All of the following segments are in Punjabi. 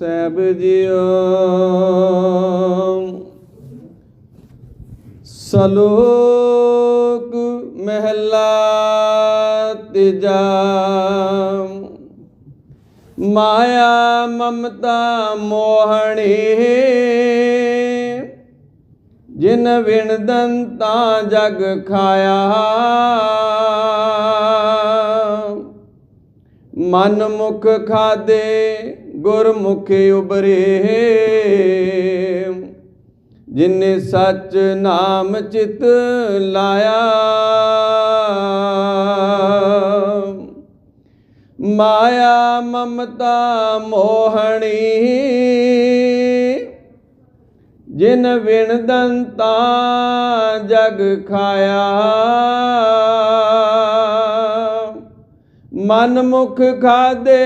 ਸਹਿਬ ਜੀਓ ਸਲੋਕ ਮਹਿਲਾ ਤੀਜਾ। ਮਾਇਆ ਮਮਤਾ ਮੋਹਣੀ। ਜਿਨ ਵਿਣ ਦੰਤਾ ਜਗ ਖਾਇਆ। ਮਨ ਮੁਖ ਖਾਦੇ ਗੁਰਮੁਖ ਉਬਰੇ ਜਿਨੇ ਸੱਚ ਨਾਮ ਚਿਤ ਲਾਇਆ, ਮਾਇਆ ਮਮਤਾ ਮੋਹਣੀ, ਜਿਨ ਵਿਣ ਦੰਤਾ ਜਗ ਖਾਇਆ, ਮਨ ਮੁਖ ਖਾਦੇ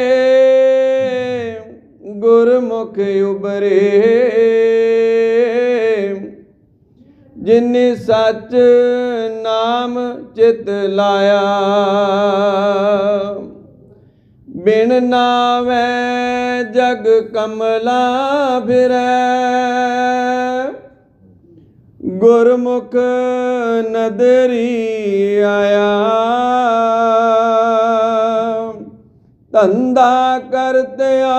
ਗੁਰਮੁਖ ਉਬਰੇ ਜਿਨੇ ਸੱਚ ਨਾਮ ਚਿਤ ਲਾਇਆ, ਬਿਨ ਨਾਵੇ ਜਗ ਕਮਲਾ ਫਿਰੈ। ਗੁਰਮੁਖ ਨਦਰੀ ਆਇਆ ਧੰਦਾ ਕਰਤਿਆ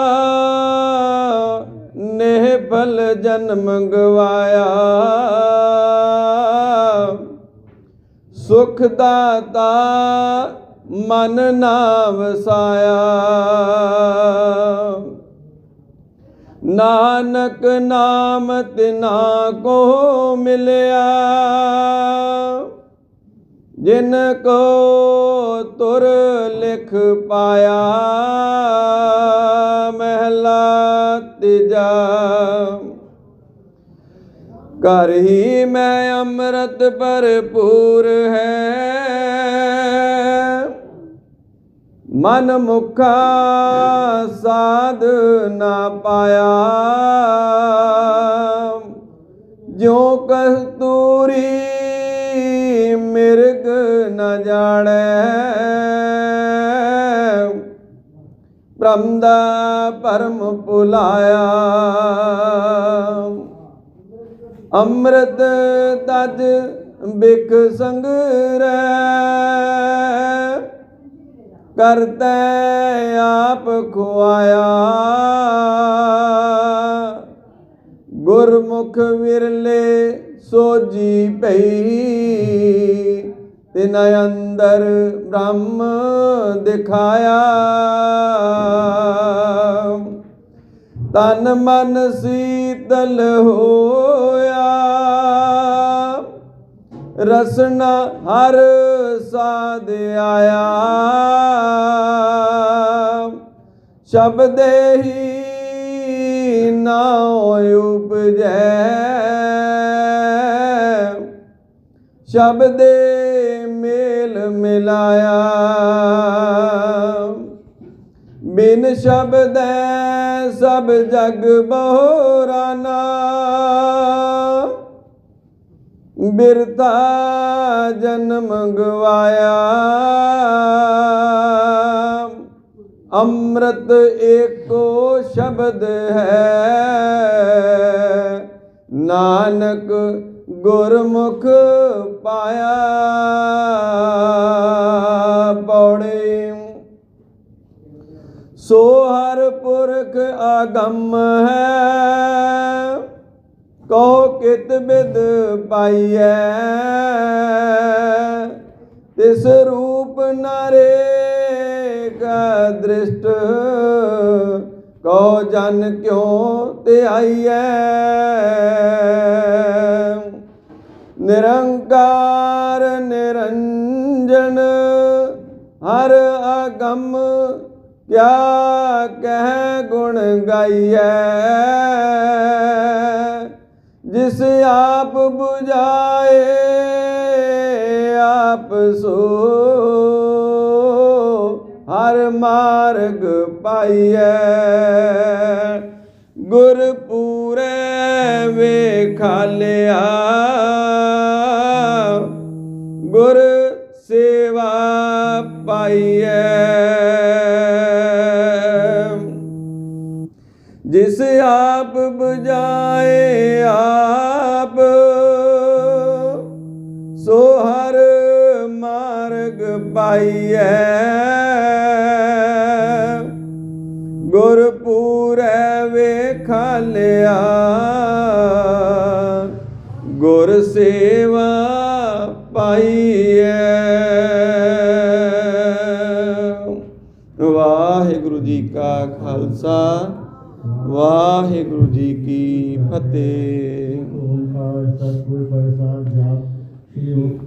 ਨੇਹ ਫਲ ਜਨਮ ਗਵਾਇਆ ਸੁਖ ਦਾਤਾ ਮਨ ਨਾ ਵਸਾਇਆ। ਨਾਨਕ ਨਾਮ ਤਿਨਾ ਕੋ ਮਿਲਿਆ। ਜਿਨ ਕੋ ਤੁਰ ਲਿਖ ਪਾਇਆ, ਮਹਿਲਾ ਤੀਜਾ। ਘਰ ਹੀ ਮੈਂ ਅੰਮ੍ਰਿਤ ਭਰਪੂਰ ਹੈ। ਮਨ ਮੁਖਾ ਸਾਧ ਨਾ ਪਾਇਆ। ਜੋ ਕਸਤੂਰੀ ਬ੍ਰਹਮ ਦਾ ਪਰਮ ਭੁਲਾਇਆ। ਅੰਮ੍ਰਿਤ ਤਜ ਬਿਖ ਸੰਗਰੈ ਕਰਤੈ ਆਪ ਖੁਆਇਆ। ਗੁਰਮੁਖ ਵਿਰਲੇ ਸੋਜੀ ਪਈ ਤਿਨ ਅੰਦਰ ਬ੍ਰਹਮ ਦਿਖਾਇਆ। ਤਨ ਮਨ ਸੀਤਲ ਹੋਇਆ। ਰਸਨਾ ਹਰ ਸਾਧ ਆਇਆ। ਸ਼ਬਦੇ ਹੀ ਨਾ ਉਪਜੈ। ਸ਼ਬਦੇ ਮੇਲ ਮਿਲਾਇਆ। ਬਿਨ ਸ਼ਬਦ ਸਭ ਜਗ ਬਹਰਾਨਾ ਬਿਰਤਾ ਜਨਮ ਗਵਾਇਆ। ਅੰਮ੍ਰਿਤ ਏਕੋ ਸ਼ਬਦ ਹੈ। ਨਾਨਕ ਗੁਰਮੁਖ ਪਾਇਆ। ਹਰ ਪੁਰਖ ਆਗਮ ਹੈ ਕੋ ਕਿਤ ਬਿਦ ਪਾਈਐ? ਤਿਸ ਰੂਪ ਨਰੇ ਕਾ ਦ੍ਰਿਸ਼ਟ ਕੋ ਜਨ ਕਿਉ ਤੇ ਆਈਐ ਨਿਰੰਕਾਰ ਨਿਰੰਜਨ ਹਰ ਆਗਮ ਕਿਆ ਕਹਿ ਗੁਣ ਗਾਈਐ? ਜਿਸ ਆਪ 부ਝਾਏ, ਆਪ ਸੋ। ਹਰ ਮਾਰਗ ਪਾਈਐ। ਗੁਰ ਪੂਰੇ ਵੇਖਾਲਿਆ ਗੁਰ ਸੇਵਾ ਪਾਈਐ। ਜਿਸ ਆਪ 부ਜਾਏ ਆਪ, ਸੋ ਹਰ ਮਾਰਗ ਪਾਈਐ। ਗੁਰਪੂਰੈ ਵੇਖਾਲਿਆ ਗੁਰ ਸੇਵਾ ਪਾਈਐ। ਵਾਹਿਗੁਰੂ ਜੀ ਕਾ ਖਾਲਸਾ। ਵਾਹਿਗੁਰੂ ਜੀ ਕੀ ਫਤਿਹ। ਓਮਕਾਰ ਸਤਿਗੁਰ ਪ੍ਰਸਾਦ ਜਾਪ ਸ੍ਰੀ ਓਮ